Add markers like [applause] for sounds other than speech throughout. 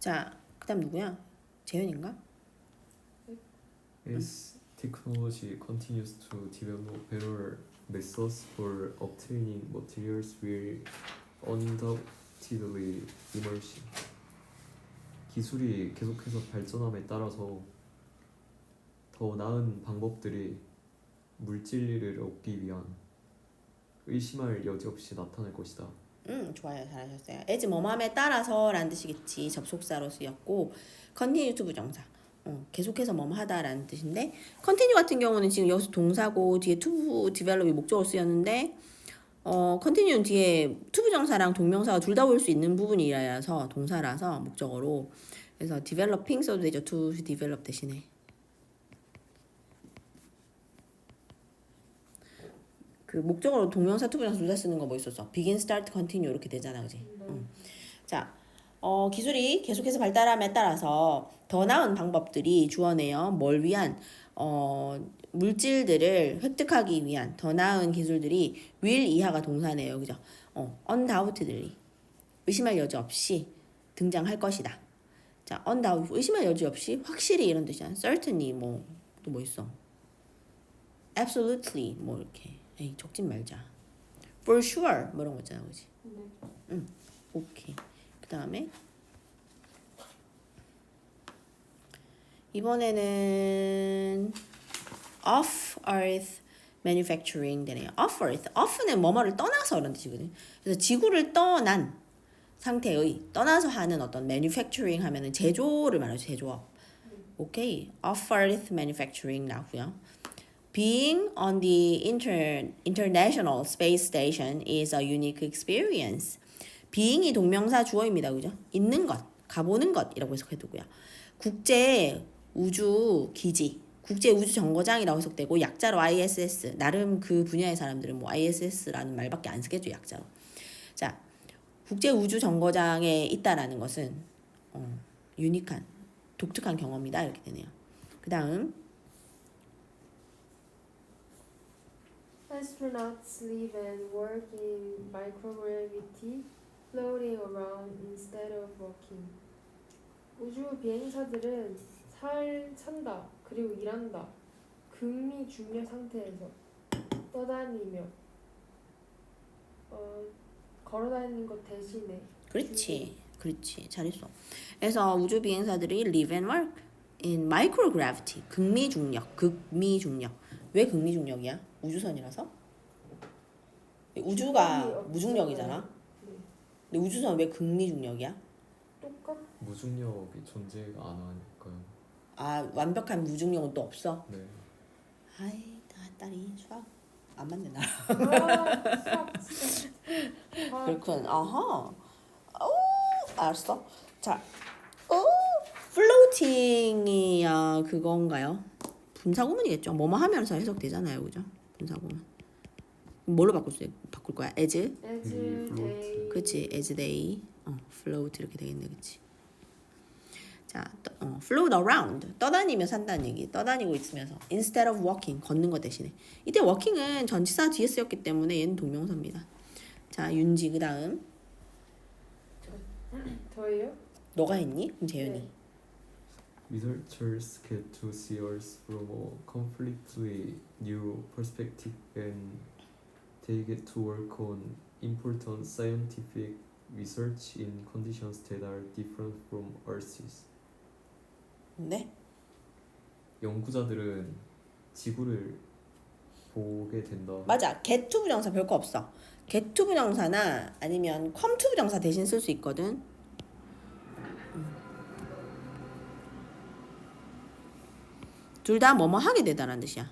자, 그다음 누구야? 재현인가? As technology continues to develop better methods for obtaining materials will undoubtedly emerge. 기술이 계속해서 발전함에 따라서 더 나은 방법들이 물질을 얻기 위한 의심할 여지 없이 나타날 것이다. 음, 좋아요. 잘하셨어요. as 뭐뭐함에 따라서라는 뜻이겠지. 접속사로 쓰였고 continue 부정사. 어, 계속해서 뭐뭐 하다라는 뜻인데 continue 같은 경우는 지금 여기서 동사고 뒤에 to develop이 목적으로 쓰였는데 어, continue는 뒤에 to 부정사랑 동명사가 둘 다 올 수 있는 부분이라서 동사라서 목적어로 그래서 developing 써도 되죠. to develop 대신에 그 목적어로 동명사 to 부정사 둘 다 쓰는 거 뭐 있었어? begin, start, continue 이렇게 되잖아, 그지? 응. 자, 어, 기술이 계속해서 발달함에 따라서 더 나은 방법들이 주어내요. 뭘 위한 어, 물질들을 획득하기 위한 더 나은 기술들이 will 이하가 동사네요, 그죠? 어, undoubtedly 의심할 여지 없이 등장할 것이다. 자, undoubtedly 의심할 여지 없이 확실히 이런 뜻이야. certainly 뭐 또 뭐 있어? absolutely 뭐 이렇게 에이 적진 말자. for sure 뭐 이런 거 있잖아, 그지? 네. 오케이. 그 다음에 이번에는 off earth manufacturing 되네요. off earth. off는 뭐뭐를 떠나서 그런 뜻이거든요. 그래서 지구를 떠난 상태의 떠나서 하는 어떤 manufacturing 하면은 제조를 말하죠. 제조업. 오케이. off earth manufacturing 나오고요. Being on the inter, International Space Station is a unique experience. being이 동명사 주어입니다. 그죠? 있는 것, 가보는 것이라고 해석해두고요. 국제 우주 기지, 국제 우주 정거장이라고 해석되고 약자로 ISS. 나름 그 분야의 사람들은 뭐 ISS라는 말밖에 안 쓰겠죠, 약자로. 자, 국제 우주 정거장에 있다라는 것은 어, 유니크한, 독특한 경험이다 이렇게 되네요. 그 다음 Astronauts live and work in microgravity, floating around instead of walking. 우주 비행사들은 살 산다 그리고 일한다 극미 중력 상태에서 떠다니며 어 걸어다니는 것 대신에 그렇지, 그렇지, 잘했어. 그래서 우주 비행사들이 live and work in microgravity, 극미 중력, 극미 중력. 왜 극미 중력이야? 우주선이라서? 우주가 중력이 무중력이잖아. 네. 근데 우주선 왜 극미 중력이야? 똑같 무중력이 존재가 안 하니까요. 아 완벽한 무중력은 또 없어. 네. 아이 나 딸이 수학 안 맞네 나. 아 진짜 아, 그렇군. 아하. 오, 알았어. 자, 오, 플로팅이 아 그건가요? 분사구문이겠죠. 뭐뭐 하면서 해석되잖아요, 그죠? 분사구문. 뭘로 바꿀 수 바꿀 거야? as, as 음, they 그렇지? as they, 어, float 이렇게 되겠네, 그렇지? 자, 떠, 어, float around 떠다니며 산다는 얘기. 떠다니고 있으면서 instead of walking 걷는 것 대신에 이때 walking은 전치사 뒤에 쓰였기 때문에 얘는 동명사입니다. 자, 윤지 그 다음 저예요? 너가 했니? 그럼 재현이. 네. Researchers get to see Earth from a completely new perspective and they get to work on important scientific research in conditions that are different from Earth's. 네. 연구자들은 지구를 보게 된다. 맞아. get to 부정사 별거 없어. get to 부정사나 아니면 come to 부정사 대신 쓸 수 있거든. 둘 다 뭐뭐 하게 되다라는 뜻이야.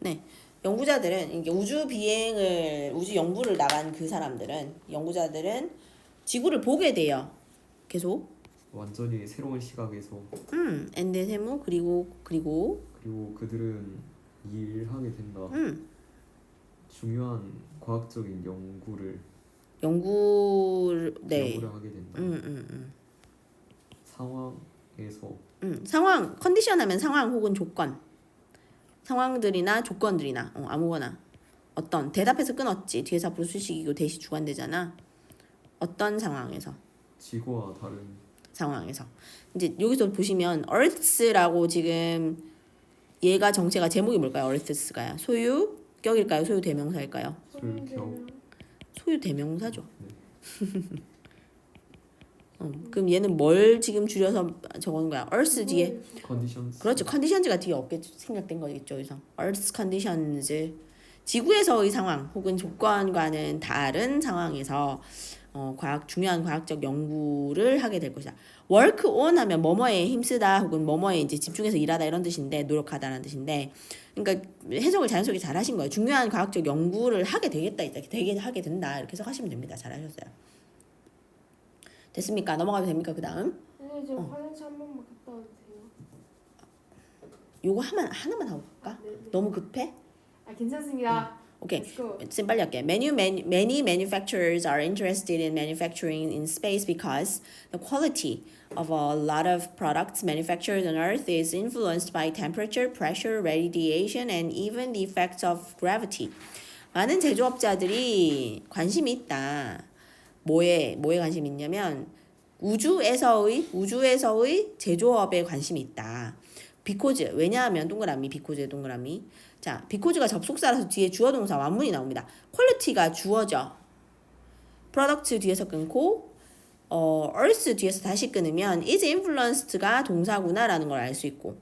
네. 연구자들은 이게 우주 비행을 우주 연구를 나간 그 사람들은 연구자들은 지구를 보게 돼요. 계속 완전히 새로운 시각에서 음, 엔데 세모 그리고 그리고 그리고 그들은 일하게 된다. 음, 중요한 과학적인 연구를 연구 네. 연구를 하게 된다. 음, 음, 음. 상황에서 음, 상황 컨디션 하면 상황 혹은 조건. 상황들이나 조건들이나 어, 아무거나 어떤 대답해서 끊었지 뒤에서 앞으로 수식이고 대시 주관되잖아 어떤 상황에서 지구와 다른 상황에서 이제 여기서 보시면 earths라고 지금 얘가 정체가 제목이 뭘까요? earths가요 소유 격일까요? 소유 대명사일까요? 소유격. 소유 대명사죠. 네. [laughs] 어, 그럼 얘는 뭘 지금 줄여서 적어놓은 거야? earth 뒤에 컨디션스. 그렇죠. 컨디션즈가 뒤에 없게 생략된 거겠죠. 여기서 earth conditions 지구에서의 상황 혹은 조건과는 다른 상황에서 어, 과학 중요한 과학적 연구를 하게 될 것이다. work on 하면 뭐뭐에 힘쓰다 혹은 뭐뭐에 이제 집중해서 일하다 이런 뜻인데 노력하다라는 뜻인데 그러니까 해석을 자연스럽게 잘 하신 거예요. 중요한 과학적 연구를 하게 되겠다, 이렇게 되게 하게 된다 이렇게 해석하시면 됩니다. 잘 하셨어요. 됐습니까? 넘어가도 됩니까? 그 다음 선생님 저 어. 화장실 한 번만 갔다 와도 돼요? 요거 하나 하나만 하고 갈까? 네, 네. 너무 급해? 아 괜찮습니다. 오케이. 쌤 빨리 할게. Many, many, many manufacturers are interested in manufacturing in space because the quality of a lot of products manufactured on Earth is influenced by temperature, pressure, radiation, and even the effects of gravity. 많은 제조업자들이 관심이 있다. 뭐에 뭐에 관심이 있냐면 우주에서의 우주에서의 제조업에 관심이 있다. 비코즈 왜냐하면 동그라미 비코즈의 동그라미 자 비코즈가 접속사라서 뒤에 주어 동사 완문이 나옵니다. 퀄리티가 주어져. 프로덕트 뒤에서 끊고 어 earth 뒤에서 다시 끊으면 is influenced가 동사구나라는 걸 알 수 있고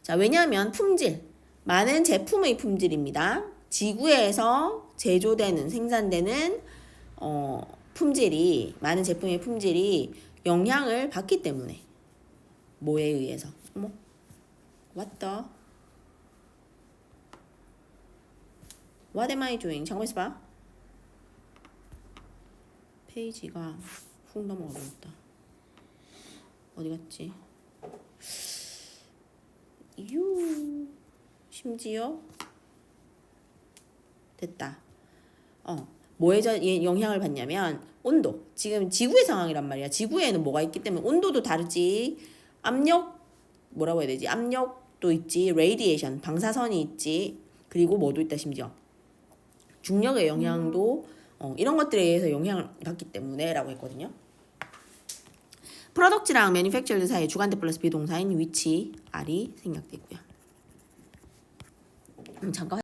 자 왜냐하면 품질 많은 제품의 품질입니다. 지구에서 제조되는 생산되는 어, 품질이 많은 제품의 품질이 영향을 받기 때문에 뭐에 의해서 어머 왔다 What am I doing? 잠깐만 있어봐 페이지가 훅 넘어가 버렸다 어디 갔지? 유 심지어 됐다 어 뭐에 저얘 영향을 받냐면 온도. 지금 지구의 상황이란 말이야. 지구에는 뭐가 있기 때문에 온도도 다르지. 압력 뭐라고 해야 되지? 압력도 있지. 레이디에이션 방사선이 있지. 그리고 뭐도 있다 심지어 중력의 영향도 어, 이런 것들에 의해서 영향을 받기 때문에라고 했거든요. 프로덕트랑 매니팩처드 사이에 주관대 플러스 비동사인 위치 R이 생략되고요. 음, 잠깐